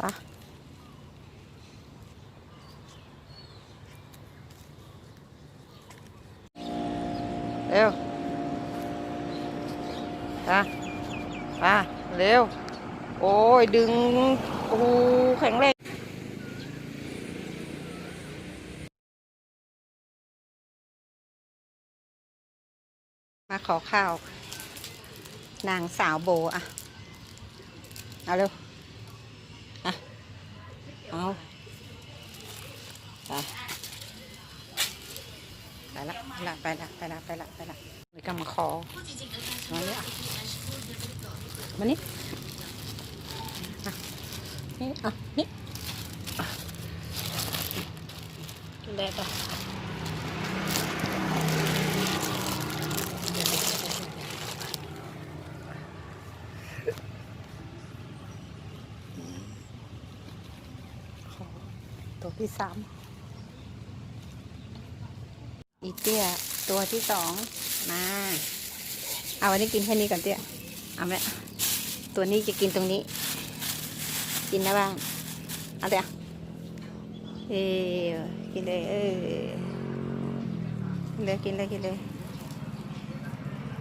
ปะเร็วไปะปะเร็ว โอ้ย ดึงโอ้แข็งแรงมาขอข้าว นางสาวโบอะเอาเร็ว เอาไปไปละไปละไปละไปละไปละนี่ก็มาขอมาเนี่ยมานี่นี่อะนี่อะกินได้ปะ ตัวที่สามอีเตี้ยตัวที่สองมาเอาวันนี้กินแค่นี้ก่อนเตี้ยเอาไหมตัวนี้จะกินตรงนี้ กินได้บ้างเอาเตี้ยเออกินเลยเออกินเลยกินเลยกินเลย